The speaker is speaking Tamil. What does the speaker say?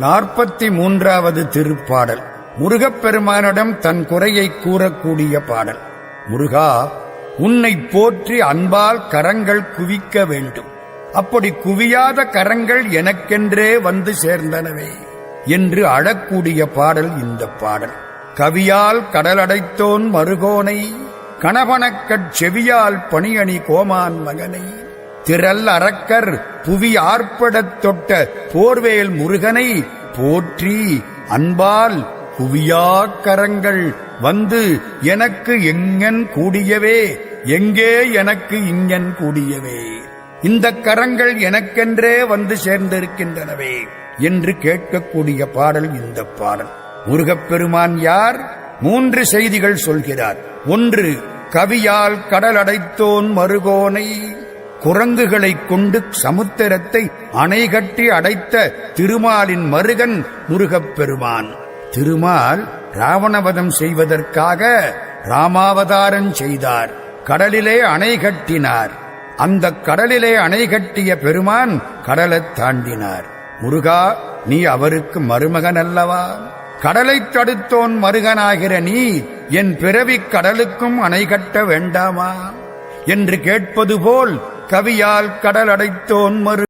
நாற்பத்தி மூன்றாவது திருப்பாடல். முருகப்பெருமானிடம் தன் குறையை கூறக்கூடிய பாடல். முருகா உன்னை போற்றி அன்பால் கரங்கள் குவிக்க வேண்டும். அப்படி குவியாத கரங்கள் எனக்கென்றே வந்து சேர்ந்தனவே என்று அழக்கூடிய பாடல் இந்த பாடல். கவியால் கடலடைத்தோன் மருகோனை கணவனக்கட் செவியால் பணியணி கோமான் மகனை திரல் அரக்கர் புவி ஆர்ப்படத் தொட்ட போர்வேல் முருகனை போற்றி அன்பால் குவியா கரங்கள் வந்து எனக்கு எங்கன் கூடியவே எங்கே எனக்கு இங்கன் கூடியவே? இந்த கரங்கள் எனக்கென்றே வந்து சேர்ந்திருக்கின்றனவே என்று கேட்கக்கூடிய பாடல் இந்த பாடல். முருகப்பெருமான் யார்? மூன்று செய்திகள் சொல்கிறார். ஒன்று கவியால் கடல் அடைத்தோன் மருகோனை குரங்குகளைக் கொண்டு சமுத்திரத்தை அணைகட்டி அடைத்த திருமாலின் மருகன் முருகப்பெருமான். திருமால் ராவணவதம் செய்வதற்காக ராமாவதாரம் செய்தார். கடலிலே அணை கட்டினார். அந்த கடலிலே அணை கட்டிய பெருமான் கடலைத் தாண்டினார். முருகா நீ அவருக்கு மருமகன் அல்லவா? கடலைத் தடுத்தோன் மருகனாகிற நீ என் பிறவிக் கடலுக்கும் அணை கட்ட வேண்டாமா? என்று கேட்பது போல் கவியால் கடல் அடைத்தோன் மறு